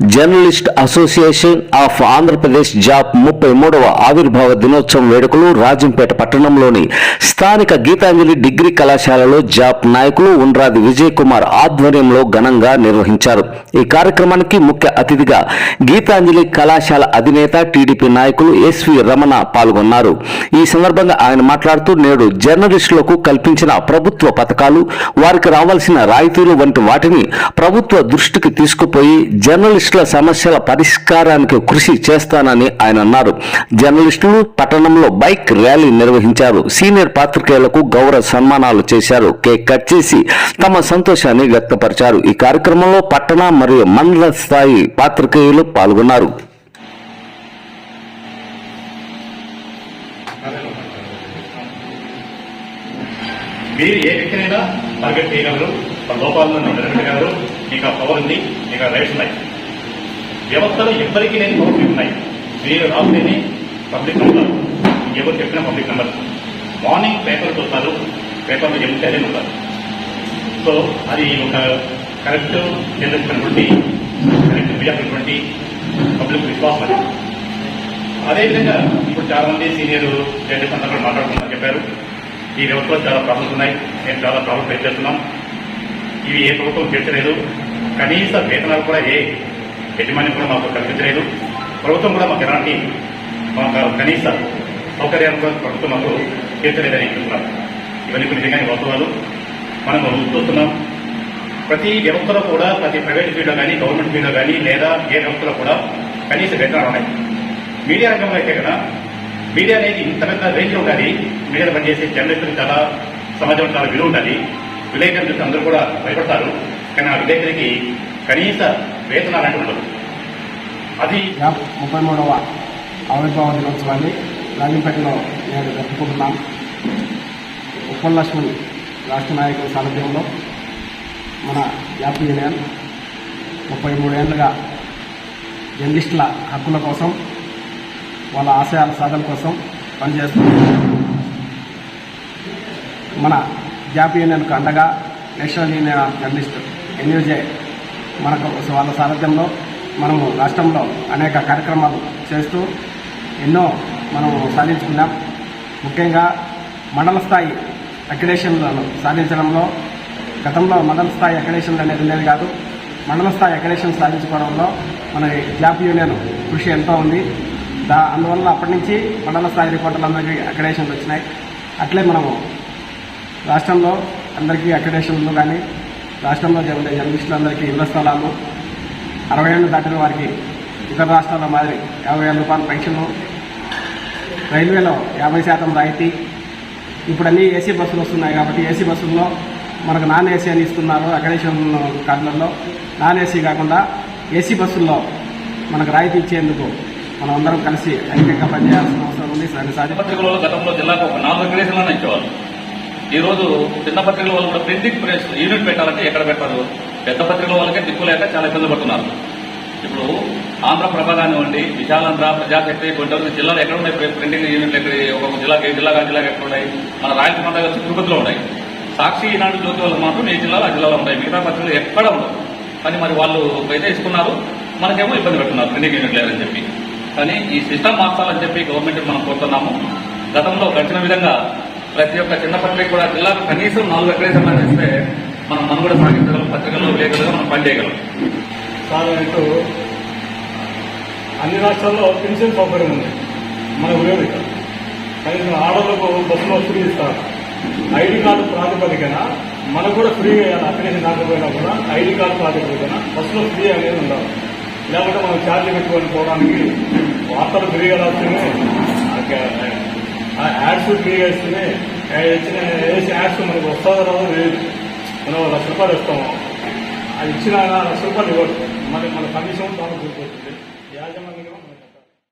Journalist association of Andhra Pradesh జాబ్ ముప్పై మూడవ ఆవిర్భావ దినోత్సవం వేడుకలు రాజంపేట పట్టణంలోని స్థానిక గీతాంజలి డిగ్రీ కళాశాలలో జాప్ నాయకులు ఉండ్రాది విజయ్ కుమార్ ఆధ్వర్యంలో ఘనంగా నిర్వహించారు. ఈ కార్యక్రమానికి ముఖ్య అతిథిగా గీతాంజలి కళాశాల అధినేత టీడీపీ నాయకులు ఎస్వి రమణ పాల్గొన్నారు. ఈ సందర్భంగా ఆయన మాట్లాడుతూ నేడు జర్నలిస్టులకు కల్పించిన ప్రభుత్వ పథకాలు వారికి రావాల్సిన రాయితీలు వంటి వాటిని ప్రభుత్వ దృష్టికి తీసుకుపోయి జర్నలిస్ట్ జర్నలిస్టుల సమస్యల పరిష్కారానికి కృషి చేస్తానని ఆయన అన్నారు. జర్నలిస్టులు పట్టణంలో బైక్ ర్యాలీ నిర్వహించారు. సీనియర్ పాత్రికేయులకు గౌరవ సన్మానాలు చేశారు. కేక్ కట్ చేసి తమ సంతోషాన్ని వ్యక్తపరిచారు. ఈ కార్యక్రమంలో పట్టణ మరియు మండల స్థాయి పాత్రికేయులు పాల్గొన్నారు. మీరు ఏ వ్యక్తినైనా టార్గెట్ చేయగలరు. లోపాలను నిలబెట్టగలరు మీకు ఆ పవర్ ఉంది మీకు ఆ రైట్స్ ఉన్నాయి. వ్యవస్థలో ఎవ్వరికీ లేని నోట్లు ఉన్నాయి. మీరు లేని పబ్లిక్ నెంబర్ ఎవరు చెప్పిన పబ్లిక్ నెంబర్ మార్నింగ్ పేపర్ చూస్తారు. పేపర్లో చెప్తేనే ఉంటారు. సో అది ఒక కరెక్ట్ జనరేసినటువంటి కరెక్ట్ మీడియాటువంటి పబ్లిక్ విశ్వాసం అది. అదేవిధంగా ఇప్పుడు చాలా మంది సీనియర్ జడ్జెస్ అంతా కూడా చెప్పారు. ఈ వ్యవస్థలో చాలా ప్రాబ్లమ్స్ ఉన్నాయి. మేము చాలా ప్రాబ్లమ్స్ ఫేస్ చేస్తున్నాం. ఇవి ఏ ప్రభుత్వం చేర్చలేదు కనీస వేతనాలు కూడా ఏ యజమాని కూడా మాకు కల్పించలేదు ప్రభుత్వం కూడా మాకు ఎలాంటి మాకు కనీస సౌకర్యాలు కూడా ప్రభుత్వం మాకు తీర్చలేదని చెప్తున్నారు. ఇవన్నీ కొన్ని నిజంగానే వాస్తవాలు. మనం చూస్తున్నాం. ప్రతి వ్యవస్థలో కూడా ప్రతి ప్రైవేట్ ఫీల్డ్లో కానీ గవర్నమెంట్ ఫీల్డ్లో కానీ లేదా ఏ వ్యవస్థలో కూడా కనీస వేతనాలు ఉన్నాయి. మీడియా రంగంలో అయితే కదా మీడియా అనేది ఇంత పెద్ద రేంజ్ ఉండాలి. మీడియాలో పనిచేసే జర్నలిస్టులు చాలా సమాజంలో చాలా విలువ ఉండాలి. విలేకరులు అందరూ కూడా భయపడతారు. కానీ ఆ విలేకరికి కనీస వేతనాలు అంటే ఉండదు. అది ముప్పై మూడవ ఆవిర్భావ దినోత్సవాన్ని రాజంపేటలో నేను జరుపుకుంటున్నాం. ఉప్పల్ లక్ష్మణ్ రాష్ట్ర నాయకుల సారథ్యంలో మన యాప్ యూనియన్ ముప్పై మూడేళ్ళుగా జర్నలిస్టుల హక్కుల కోసం వాళ్ళ ఆశయాల సాధన కోసం పనిచేస్తుంది. మన జాప్ యూనియన్కు అండగా national union of journalist NUJ మనకు వాళ్ళ సారథ్యంలో మనము రాష్ట్రంలో అనేక కార్యక్రమాలు చేస్తూ ఎన్నో మనము సాధించుకున్నాం. ముఖ్యంగా మండల స్థాయి అక్రిడేషన్లను సాధించడంలో గతంలో మండల స్థాయి అక్రిడేషన్లు అనేది ఉండేది కాదు. మండల స్థాయి అక్రిడేషన్ సాధించుకోవడంలో మన జాబ్ యూనియన్ కృషి ఎంతో ఉంది. దా అందువల్ల అప్పటి నుంచి మండల స్థాయి రిపోర్టర్లందరికీ అక్రిడేషన్లు వచ్చినాయి. అట్లే మనము రాష్ట్రంలో అందరికీ అక్రిడేషన్లు కానీ రాష్ట్రంలో ఉండే జర్నలిస్టులందరికీ ఇళ్ళ స్థలాలు అరవై ఏళ్ళు దాటిన వారికి ఇతర రాష్ట్రాల మాదిరి యాభై వేల రూపాయల పెన్షన్లు రైల్వేలో యాభై శాతం రాయితీ. ఇప్పుడు అన్ని ఏసీ బస్సులు వస్తున్నాయి కాబట్టి ఏసీ బస్సుల్లో మనకు నాన్ ఏసీ అని ఇస్తున్నారు అకడేషన్ కార్డులలో నాన్ ఏసీ కాకుండా ఏసీ బస్సుల్లో మనకు రాయితీ ఇచ్చేందుకు మనం అందరం కలిసి ఐక్యంగా పనిచేయాల్సిన అవసరం ఉంది. సరే సాధ్యం గతంలో జిల్లాకు ఒక నాలుగు అగ్రేషన్లను ఇచ్చేవాళ్ళు. ఈ రోజు చిన్న పత్రికల వాళ్ళు కూడా ప్రింటింగ్ ప్రెస్ యూనిట్ పెట్టాలంటే ఎక్కడ పెట్టారు? పెద్ద పత్రికల వాళ్ళకే దిక్కులేక చాలా ఇబ్బంది పడుతున్నారు. ఇప్పుడు ఆంధ్ర ప్రభ కానివ్వండి విశాలాంధ్ర ప్రజాశక్తి కొంతవరకు జిల్లాలు ఎక్కడ ఉన్నాయి? ప్రింటింగ్ యూనిట్లు ఎక్కడ ఒక్కొక్క జిల్లాకి జిల్లాగా జిల్లాగా జిల్లాకి ఎక్కడ ఉన్నాయి? మన రాయలసీమ వచ్చి తిరుపతిలో ఉన్నాయి. సాక్షి ఈనాడు జ్యోతి వాళ్ళు మాత్రం ఏ జిల్లాలో ఆ జిల్లాలో ఉన్నాయి మిగతా పత్రికలు ఎక్కడ ఉండవు. కానీ మరి వాళ్ళు అయితే ఇస్తున్నారు. మనకేమో ఇబ్బంది పెడుతున్నారు ప్రింటింగ్ యూనిట్ లేదని చెప్పి. కానీ ఈ సిస్టమ్ మార్చాలని చెప్పి గవర్నమెంట్ మనం కోరుతున్నాము. గతంలో గడిచిన విధంగా ప్రతి ఒక్క చిన్న పత్రిక కూడా జిల్లాకు కనీసం నాలుగు ఎకరే సంబంధిస్తే మనం మనుగడ సాగించగలం పత్రికల్లో లేఖలుగా మనం పనిచేయగలం సాధారణకు అన్ని రాష్ట్రాల్లో పెన్షన్ సౌకర్యం ఉంది. మనకు లేదు కనీసం ఆడవాళ్ళకు బస్సులో ఫ్రీ ఇస్తారు. ఐడి కార్డు ప్రాతిపదికన మనకు కూడా ఫ్రీ అప్లికేషన్ కాకపోయినా కూడా ఐడి కార్డు ప్రాతిపదికన బస్సులో ఫ్రీ అనేది ఉండాలి. లేకపోతే మనం ఛార్జీ పెట్టుకొని పోవడానికి వార్తలు ఫ్రీగా రాస్తేనే ఆ యాడ్స్ ఫ్రీగా ఇస్తేనే ఇచ్చిన వేసి యాడ్స్ మనకు వస్తుందో రాదో లేదు. మనం లక్ష రూపాయలు ఇస్తాము. అది ఇచ్చిన లక్ష రూపాయలు ఇవ్వదు మరి మన కమిషన్ బాగా గుర్తొస్తుంది యాజమాన్యం